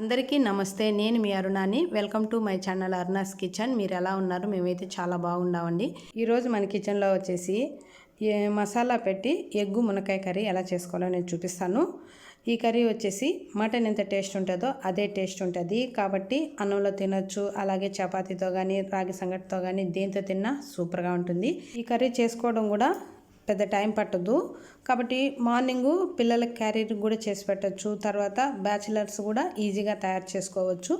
అందరికీ నమస్తే నేను మీ అరుణాని. Welcome to my channel Aruna's kitchen. మీరు ఎలా ఉన్నారు? మేమైతే చాలా బాగున్నామండి. ఈరోజు మన కిచెన్లో వచ్చేసి ఏ మసాలా పెట్టి ఎగ్గు మునక్కాయ కర్రీ ఎలా చేసుకోవాలో నేను చూపిస్తాను. ఈ కర్రీ వచ్చేసి మటన్ ఎంత టేస్ట్ ఉంటుందో అదే టేస్ట్ ఉంటుంది. కాబట్టి అన్నంలో తినొచ్చు అలాగే చపాతీతో కానీ రాగి సంగటితో కానీ దేంతో తిన్నా సూపర్గా ఉంటుంది. ఈ కర్రీ చేసుకోవడం కూడా పెద్ద టైం పట్టదు. కాబట్టి మార్నింగ్ పిల్లలకి క్యారీర్ కూడా చేసి పెట్టచ్చు. తర్వాత బ్యాచిలర్స్ కూడా ఈజీగా తయారు చేసుకోవచ్చు.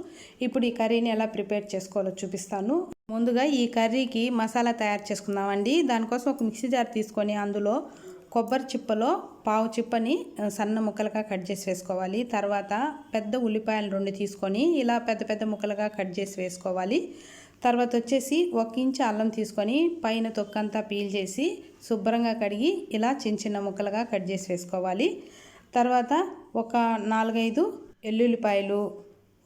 ఇప్పుడు ఈ కర్రీని ఎలా ప్రిపేర్ చేసుకోవాలో చూపిస్తాను. ముందుగా ఈ కర్రీకి మసాలా తయారు చేసుకుందామండి. దానికోసం ఒక మిక్సీ జార్ తీసుకొని అందులో కొబ్బరి చిప్పలో పావు చిప్పని సన్న ముక్కలుగా కట్ చేసి వేసుకోవాలి. తర్వాత పెద్ద ఉల్లిపాయలు రెండు తీసుకొని ఇలా పెద్ద పెద్ద ముక్కలుగా కట్ చేసి వేసుకోవాలి. తర్వాత వచ్చేసి ఒక ఇంచు అల్లం తీసుకొని పైన తొక్కంతా పీల్ చేసి శుభ్రంగా కడిగి ఇలా చిన్న చిన్న ముక్కలుగా కట్ చేసి వేసుకోవాలి. తర్వాత ఒక నాలుగైదు ఎల్లుల్లిపాయలు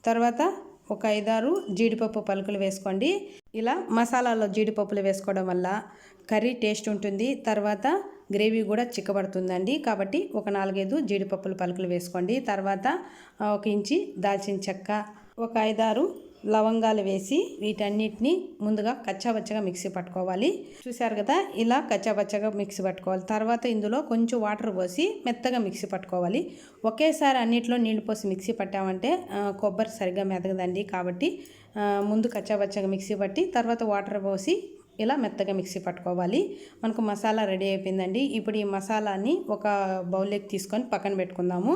తర్వాత ఒక ఐదారు జీడిపప్పు పలుకులు వేసుకోండి. ఇలా మసాలాలో జీడిపప్పులు వేసుకోవడం వల్ల కర్రీ టేస్ట్ ఉంటుంది. తర్వాత గ్రేవీ కూడా చిక్కబడుతుందండి. కాబట్టి ఒక నాలుగైదు జీడిపప్పుల పలుకులు వేసుకోండి. తర్వాత ఒక ఇంచి దాల్చిన చెక్క ఒక ఐదారు లవంగాలు వేసి వీటన్నిటిని ముందుగా కచ్చాబచ్చగా మిక్సీ పట్టుకోవాలి. చూశారు కదా ఇలా కచ్చాబచ్చగా మిక్సీ పట్టుకోవాలి. తర్వాత ఇందులో కొంచెం వాటర్ పోసి మెత్తగా మిక్సీ పట్టుకోవాలి. ఒకేసారి అన్నిట్లో నీళ్ళు పోసి మిక్సీ పట్టామంటే కొబ్బరి సరిగ్గా మెదగదండి కాబట్టి ముందు కచ్చాబచ్చగా మిక్సీ పట్టి తర్వాత వాటర్ పోసి ఇలా మెత్తగా మిక్సీ పట్టుకోవాలి. మనకు మసాలా రెడీ అయిపోయిందండి. ఇప్పుడు ఈ మసాలాని ఒక బౌల్లోకి తీసుకొని పక్కన పెట్టుకుందాము.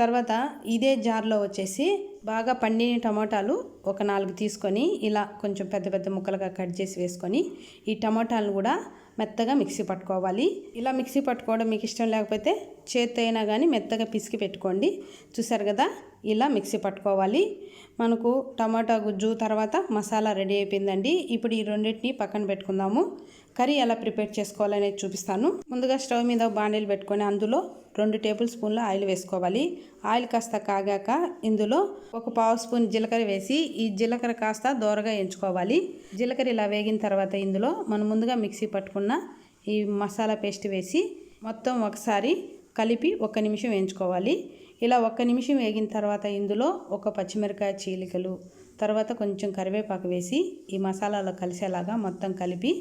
తర్వాత ఇదే జార్లో వచ్చేసి బాగా పండిన టమాటాలు ఒక నాలుగు తీసుకొని ఇలా కొంచెం పెద్ద పెద్ద ముక్కలుగా కట్ చేసి వేసుకొని ఈ టమాటాలను కూడా మెత్తగా మిక్సీ పట్టుకోవాలి. ఇలా మిక్సీ పట్టుకోవడం మీకు ఇష్టం లేకపోతే చేత్తో అయినా కానీ మెత్తగా పిసికి పెట్టుకోండి. చూసారు కదా? ఇలా మిక్సీ పట్టుకోవాలి. మనకు టమాటా గుజ్జు తర్వాత మసాలా రెడీ అయిపోయిందండి. ఇప్పుడు ఈ రెండింటిని పక్కన పెట్టుకుందాము. కర్రీ ఎలా ప్రిపేర్ చేసుకోవాలనేది చూపిస్తాను. ముందుగా స్టవ్ మీద బాండీలు పెట్టుకొని అందులో రెండు టేబుల్ స్పూన్ల ఆయిల్ వేసుకోవాలి. ఆయిల్ కాస్త కాగాక ఇందులో ఒక పావు స్పూన్ జీలకర్ర వేసి ఈ జీలకర్ర కాస్త దోరగా ఎంచుకోవాలి. జీలకర్ర ఇలా వేగిన తర్వాత ఇందులో మనం ముందుగా మిక్సీ పట్టుకున్న ఈ మసాలా పేస్ట్ వేసి మొత్తం ఒకసారి కలిపి ఒక్క నిమిషం వేయించుకోవాలి. ఇలా ఒక్క నిమిషం వేగిన తర్వాత ఇందులో ఒక పచ్చిమిరకాయ చీలికలు తర్వాత కొంచెం కరివేపాకు వేసి ఈ మసాలాలో కలిసేలాగా మొత్తం కలిపి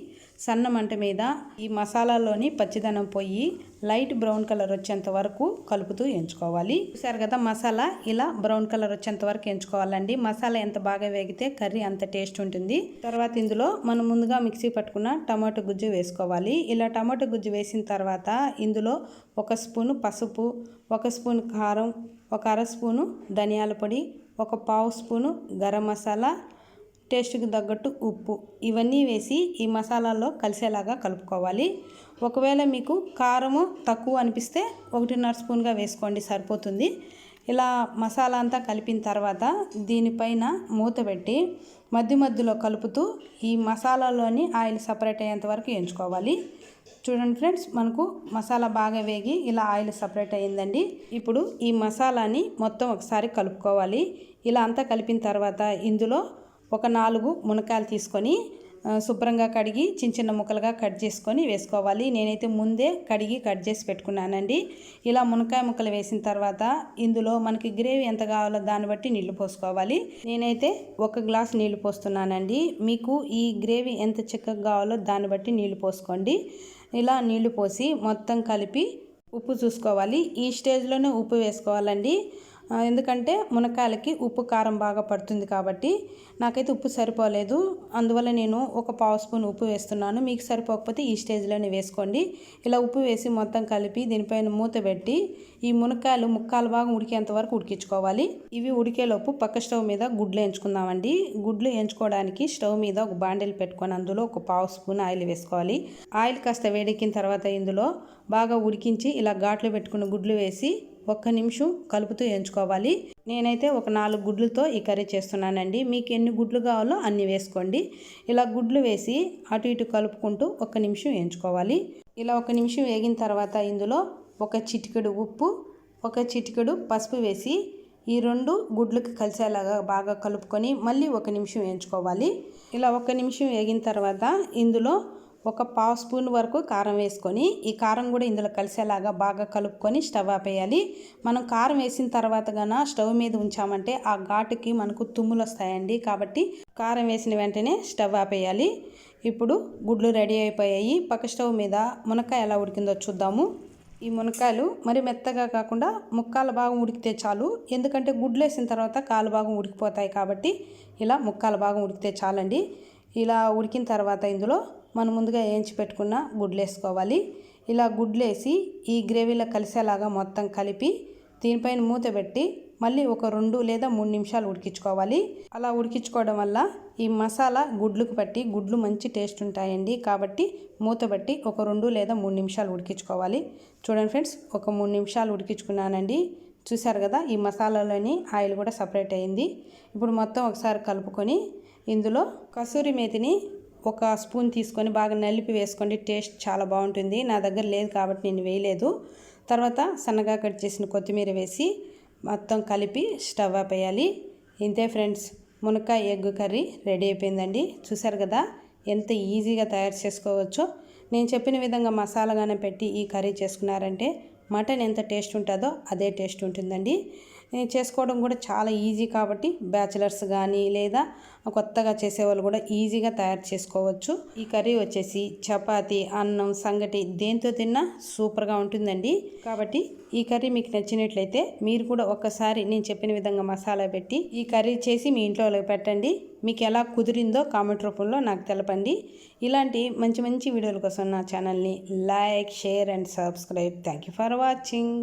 సన్న మంట మీద ఈ మసాలాలోని పచ్చిదనం పోయి లైట్ బ్రౌన్ కలర్ వచ్చేంత వరకు కలుపుతూ ఎంచుకోవాలి. చూసారు కదా మసాలా ఇలా బ్రౌన్ కలర్ వచ్చేంత వరకు ఎంచుకోవాలండి. మసాలా ఎంత బాగా వేగితే కర్రీ అంత టేస్ట్ ఉంటుంది. తర్వాత ఇందులో మనం ముందుగా మిక్సీ పట్టుకున్న టమాటో గుజ్జు వేసుకోవాలి. ఇలా టమాటో గుజ్జు వేసిన తర్వాత ఇందులో ఒక స్పూను పసుపు ఒక స్పూన్ కారం ఒక అర స్పూను ధనియాల పొడి ఒక పావు స్పూను గరం మసాలా టేస్ట్కి తగ్గట్టు ఉప్పు. ఇవన్నీ వేసి ఈ మసాలాలో కలిసేలాగా కలుపుకోవాలి. ఒకవేళ మీకు కారము తక్కువ అనిపిస్తే ఒకటిన్నర స్పూన్గా వేసుకోండి సరిపోతుంది. ఇలా మసాలా అంతా కలిపిన తర్వాత దీనిపైన మూత పెట్టి మధ్య మధ్యలో కలుపుతూ ఈ మసాలాలోని ఆయిల్ సపరేట్ అయ్యేంత వరకు ఎంచుకోవాలి. చూడండి ఫ్రెండ్స్ మనకు మసాలా బాగా వేగి ఇలా ఆయిల్ సపరేట్ అయ్యిందండి. ఇప్పుడు ఈ మసాలాని మొత్తం ఒకసారి కలుపుకోవాలి. ఇలా అంతా కలిపిన తర్వాత ఇందులో ఒక నాలుగు మునకాయలు తీసుకొని శుభ్రంగా కడిగి చిన్న చిన్న ముక్కలుగా కట్ చేసుకొని వేసుకోవాలి. నేనైతే ముందే కడిగి కట్ చేసి పెట్టుకున్నానండి. ఇలా మునక్కాయ ముక్కలు వేసిన తర్వాత ఇందులో మనకి గ్రేవీ ఎంత కావాలో దాన్ని బట్టి నీళ్ళు పోసుకోవాలి. నేనైతే ఒక గ్లాస్ నీళ్ళు పోస్తున్నానండి. మీకు ఈ గ్రేవీ ఎంత చిక్కగా కావాలో దాన్ని బట్టి నీళ్ళు పోసుకోండి. ఇలా నీళ్ళు పోసి మొత్తం కలిపి ఉప్పు చూసుకోవాలి. ఈ స్టేజ్లోనే ఉప్పు వేసుకోవాలండి. ఎందుకంటే మునక్కాయలకి ఉప్పు కారం బాగా పడుతుంది కాబట్టి నాకైతే ఉప్పు సరిపోలేదు. అందువల్ల నేను ఒక పావు స్పూన్ ఉప్పు వేస్తున్నాను. మీకు సరిపోకపోతే ఈ స్టేజ్లోనే వేసుకోండి. ఇలా ఉప్పు వేసి మొత్తం కలిపి దీనిపైన మూత పెట్టి ఈ మునక్కాయలు ముక్కాలు బాగా ఉడికేంత వరకు ఉడికించుకోవాలి. ఇవి ఉడికేలోపు పక్క స్టవ్ మీద గుడ్లు ఎంచుకుందామండి గుడ్లు ఎంచుకోవడానికి స్టవ్ మీద ఒక బాండిల్ పెట్టుకొని అందులో ఒక పావు స్పూన్ ఆయిల్ వేసుకోవాలి. ఆయిల్ కాస్త వేడెక్కిన తర్వాత ఇందులో బాగా ఉడికించి ఇలా ఘాట్లు పెట్టుకున్న గుడ్లు వేసి ఒక్క నిమిషం కలుపుతూ ఎంచుకోవాలి. నేనైతే ఒక నాలుగు గుడ్లతో ఈ కర్రీ చేస్తున్నానండి. మీకు ఎన్ని గుడ్లు కావాలో అన్ని వేసుకోండి. ఇలా గుడ్లు వేసి అటు ఇటు కలుపుకుంటూ ఒక్క నిమిషం ఎంచుకోవాలి. ఇలా ఒక నిమిషం వేగిన తర్వాత ఇందులో ఒక చిటికెడు ఉప్పు ఒక చిటికెడు పసుపు వేసి ఈ రెండు గుడ్లకు కలిసేలాగా బాగా కలుపుకొని మళ్ళీ ఒక నిమిషం వేయించుకోవాలి ఇలా ఒక నిమిషం వేగిన తర్వాత ఇందులో ఒక పావు స్పూన్ వరకు కారం వేసుకొని ఈ కారం కూడా ఇందులో కలిసేలాగా బాగా కలుపుకొని స్టవ్ ఆపేయాలి. మనం కారం వేసిన తర్వాత గన స్టవ్ మీద ఉంచామంటే ఆ ఘాటుకి మనకు తుమ్ములు వస్తాయండి. కాబట్టి కారం వేసిన వెంటనే స్టవ్ ఆపేయాలి. ఇప్పుడు గుడ్లు రెడీ అయిపోయాయి. పక్క స్టవ్ మీద మునక్కాయ ఎలా ఉడికిందో చూద్దాము. ఈ మునక్కాయలు మరి మెత్తగా కాకుండా ముక్కాల భాగం ఉడికితే చాలు. ఎందుకంటే గుడ్లు వేసిన తర్వాత కాలు భాగం ఉడికిపోతాయి కాబట్టి ఇలా ముక్కాల భాగం ఉడికితే చాలండి. ఇలా ఉడికిన తర్వాత ఇందులో మనం ముందుగా వేయించి పెట్టుకున్న గుడ్లు వేసుకోవాలి ఇలా గుడ్లు వేసి ఈ గ్రేవీలో కలిసేలాగా మొత్తం కలిపి దీనిపైన మూత పెట్టి మళ్ళీ ఒక రెండు లేదా మూడు నిమిషాలు ఉడికించుకోవాలి. అలా ఉడికించుకోవడం వల్ల ఈ మసాలా గుడ్లకు పట్టి గుడ్లు మంచి టేస్ట్ ఉంటాయండి. కాబట్టి మూత పెట్టి ఒక రెండు లేదా మూడు నిమిషాలు ఉడికించుకోవాలి. చూడండి ఫ్రెండ్స్ ఒక మూడు నిమిషాలు ఉడికించుకున్నానండి. చూశారు కదా ఈ మసాలాలోని ఆయిల్ కూడా సపరేట్ అయింది. ఇప్పుడు మొత్తం ఒకసారి కలుపుకొని ఇందులో కసూరి మేతిని ఒక స్పూన్ తీసుకొని బాగా నలిపి వేసుకోండి టేస్ట్ చాలా బాగుంటుంది. నా దగ్గర లేదు కాబట్టి నేను వేయలేదు. తర్వాత సన్నగా కట్ చేసిన కొత్తిమీర వేసి మొత్తం కలిపి స్టవ్ ఆపేయాలి ఇంతే ఫ్రెండ్స్ మునక్కాయ ఎగ్ కర్రీ రెడీ అయిపోయిందండి. చూసారు కదా ఎంత ఈజీగా తయారు చేసుకోవచ్చో. నేను చెప్పిన విధంగా మసాలాగానే పెట్టి ఈ కర్రీ చేసుకున్నారంటే మటన్ ఎంత టేస్ట్ ఉంటుందో అదే టేస్ట్ ఉంటుందండి. చేసుకోవడం కూడా చాలా ఈజీ కాబట్టి బ్యాచిలర్స్ కానీ లేదా కొత్తగా చేసేవాళ్ళు కూడా ఈజీగా తయారు చేసుకోవచ్చు. ఈ కర్రీ వచ్చేసి చపాతి అన్నం సంగటి దేంతో తిన్నా సూపర్గా ఉంటుందండి. కాబట్టి ఈ కర్రీ మీకు నచ్చినట్లయితే మీరు కూడా ఒక్కసారి నేను చెప్పిన విధంగా మసాలా పెట్టి ఈ కర్రీ చేసి మీ ఇంట్లో పెట్టండి. మీకు ఎలా కుదిరిందో కామెంట్ రూపంలో నాకు తెలపండి. ఇలాంటి మంచి మంచి వీడియోల కోసం నా ఛానల్ని like share and subscribe. Thank you for watching.